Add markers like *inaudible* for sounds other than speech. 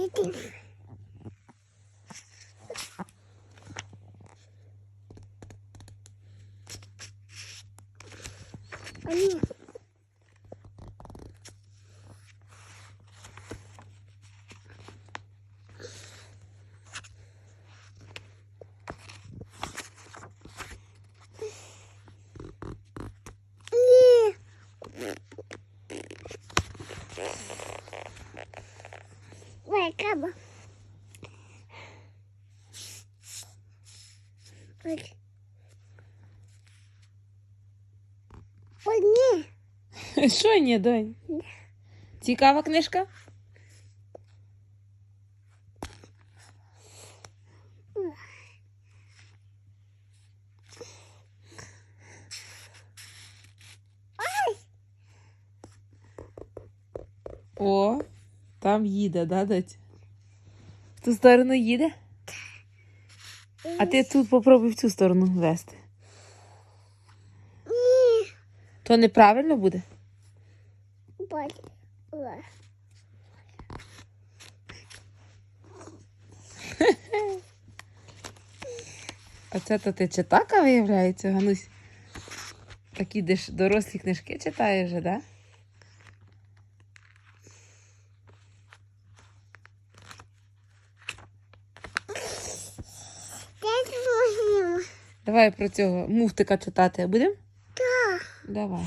Іди. А ні. Ні. Ой. Ой, ні. *laughs* Що ні, донь? Цікава книжка? О, там їде, да, дать? В ту сторону їде? А ти тут попробуй в цю сторону вести. Ні. То неправильно буде? А це то ти читака, виявляється, Ганусь? Такі дорослі книжки читаєш вже, да? Давай про цього муфтика читати будемо? Так. Давай.